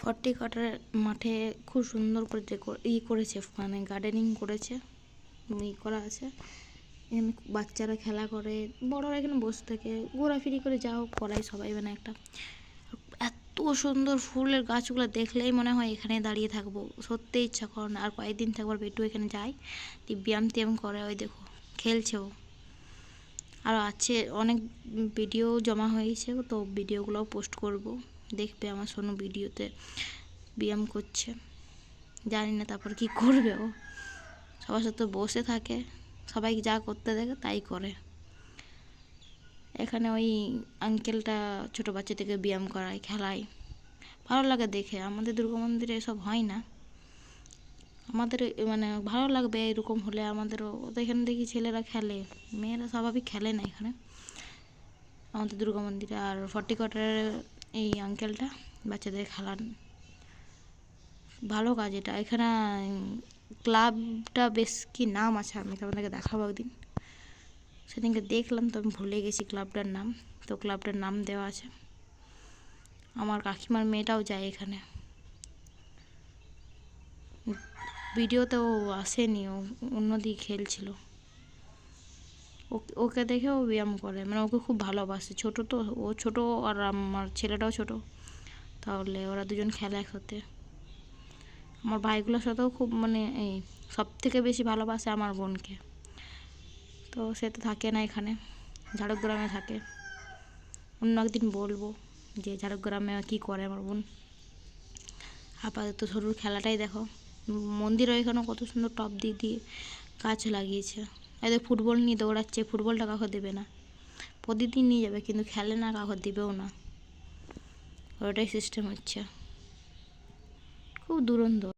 Forty কাটার মাঠে খুব সুন্দর করে ই করেছে মানে গার্ডেনিং করেছে ই করা আছে। এখানে বাচ্চারা খেলা করে, বড়রা এখানে বসে থাকে, ঘোরাফিরি করে, যা হোক করাই সবাই মানে একটা। এত সুন্দর ফুলের গাছগুলো দেখলেই মনে হয় এখানে দাঁড়িয়ে থাকব। সত্যি ইচ্ছা করে না, আর কয়েকদিন থাকবার বেটু এখানে যাই দিয়ে ব্যায়াম টিয়াম করে, ওই দেখো, খেলছে ও। আর আছে, অনেক ভিডিও জমা হয়েছে, তো ভিডিওগুলোও পোস্ট করব। দেখবে আমার সোনু ভিডিওতে ব্যায়াম করছে। জানি না তারপর কি করবে ও। সবার সাথে বসে থাকে, সবাই যা করতে দেখে তাই করে। এখানে ওই আঙ্কেলটা ছোটো বাচ্চা থেকে ব্যায়াম করায়, খেলায়। ভালো লাগে দেখে, আমাদের দুর্গা মন্দিরে এসব হয় না। আমাদের মানে ভালো লাগবে এরকম হলে আমাদেরও তো এখানে দেখি ছেলেরা খেলে, মেয়েরা স্বাভাবিক খেলে না এখানে। আমাদের দুর্গা মন্দিরে আর ফর্টি কোয়ার্টারের এই আঙ্কেলটা বাচ্চাদের খেলান ভালো কাজ এটা। এখানে ক্লাবটা বেশ কি নাম আছে আমি তোমাদেরকে দেখাবো একদিন। সেদিনকে দেখলাম, তো আমি ভুলে গেছি ক্লাবটার নাম। তো ক্লাবটার নাম দেওয়া আছে। আমার কাকিমার মেয়েটাও যায় এখানে। ভিডিওতে ও আসেনি, ও অন্যদিকে খেলছিল। ওকে দেখে ও ব্যায়াম করে। মানে ওকে খুব ভালোবাসে। ছোট তো ও ছোট আর আমার ছেলেটাও ছোট। তাহলে ওরা দুজন খেলে একসাথে। আমার ভাইগুলোর সাথেও খুব মানে এই সব থেকে বেশি ভালোবাসে আমার বোনকে। তো সে তো থাকে না এখানে। ঝাড়গ্রামে থাকে। অন্য একদিন বলব যে ঝাড়গ্রামে কী করে আমার বোন। আপাতত সরুর খেলাটাই দেখো। উম, মন্দিরের এখানে কত সুন্দর টপ দিয়ে দিয়ে গাছ লাগিয়েছে। এদের ফুটবল নিয়ে দৌড়াচ্ছে, ফুটবলটা কাউকে দেবে না। প্রতিদিন নিয়ে যাবে, কিন্তু খেলে না, কাউকে দেবেও না। ওটাই সিস্টেম হচ্ছে। খুব দুরন্ত।